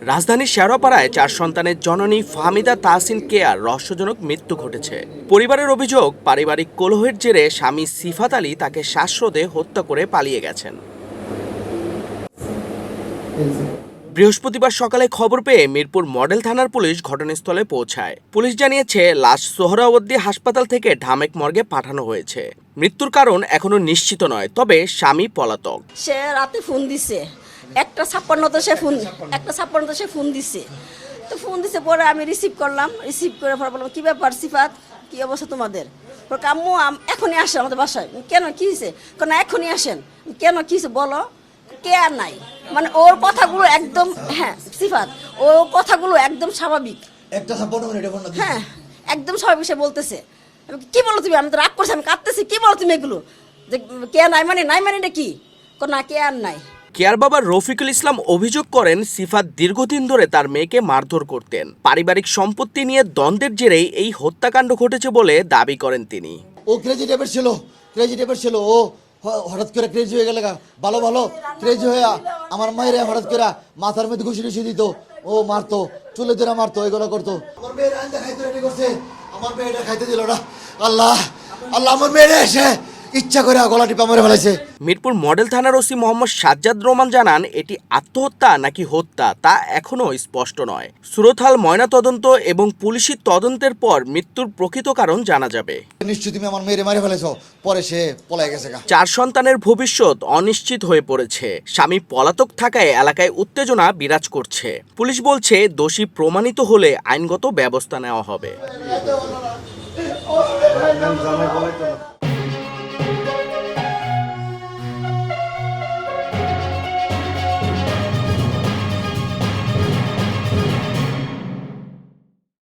রাজধানীর শেরোপাড়ায় চার সন্তানের জননী ফাহমিদা তাহসিন কেয়ার রহস্যজনক মৃত্যু ঘটেছে। পরিবারের অভিযোগ, পারিবারিক কলহের জেরে স্বামী সিফাত আলী তাকে শ্বাসরোধে হত্যা করে পালিয়ে গেছেন। বৃহস্পতিবার সকালে খবর পেয়ে মিরপুর মডেল থানার পুলিশ ঘটনাস্থলে পৌঁছায়। পুলিশ জানিয়েছে, লাশ সোহরাওয়ার্দী হাসপাতাল থেকে ঢামেক মর্গে পাঠানো হয়েছে। মৃত্যুর কারণ এখনও নিশ্চিত নয়, তবে স্বামী পলাতক। সে রাতে ফোন দিছে। একটা ছাপ্পান্নতে সে ফোন একটা ছাপ্পান্নতে সে ফোন দিছে। তো ফোন দিছে পরে আমি রিসিভ করলাম। রিসিভ করে পরে বললাম কী ব্যাপার সিফাত? কী অবস্থা তোমাদের? আম্মু এখনই আসেন আমাদের বাসায়। কেন? কী হয়েছে কেন এখনই আসেন। কেন? কী হয়েছে বলো কে আর নাই। মানে ওর কথাগুলো একদম হ্যাঁ সিফাত ও কথাগুলো একদম স্বাভাবিক। একটা হ্যাঁ একদম স্বাভাবিক সে বলতেছে। কি বলো তুমি? আমি তো রাগ করছি আমি কাঁদতেছি কি বলো তুমি এগুলো? যে কে নাই মানে নাই মানে এটা কি? কো না কে আর নাই। কেয়ার বাবা রফিকুল ইসলাম অভিযোগ করেন, সিফাত দীর্ঘদিন ধরে তার মেয়েকে মারধর করতেন। পারিবারিক সম্পত্তি নিয়ে দ্বন্দ্বের জেরেই এই হত্যাকাণ্ড ঘটেছে বলে দাবি করেন তিনি। ও ক্রেজি টাইপের ছিল ক্রেজি টাইপের ছিল। ও হঠাৎ করে ক্রেজি হয়ে গেলে। ভালো ভালো ক্রেজি হয়ে আমার মায়ের হঠাৎ করে মাথার মধ্যে ঘুষি ঘুষি দিত। ও মারতো, চুলে ধরে মারতো, এগুলো করতো। আমার মেয়েরা খাইতে করছে। আমার মেয়েটা খাইতে দিল না। আল্লাহ আল্লাহ, আমার মেয়েরা এসে ইচ্ছা করে গলা টিপা মেরে ফেলাইছে। মিরপুর মডেল থানার ওসি মোহাম্মদ সাজ্জাদ রহমান জানান এটি আত্মহত্যা নাকি হত্যা তা এখনও স্পষ্ট নয়। সুরতহাল ময়নাতদন্ত এবং পুলিশি তদন্তের পর মৃত্যুর প্রকৃত কারণ জানা যাবে। নিশ্চয় তুমি আমার মারে ফেলেছো পরে সে পলাই গেছে চার সন্তানের ভবিষ্যৎ অনিশ্চিত হয়ে পড়েছে। স্বামী পলাতক থাকায় এলাকায় উত্তেজনা বিরাজ করছে। পুলিশ বলছে দোষী প্রমাণিত হলে আইনগত ব্যবস্থা নেওয়া হবে।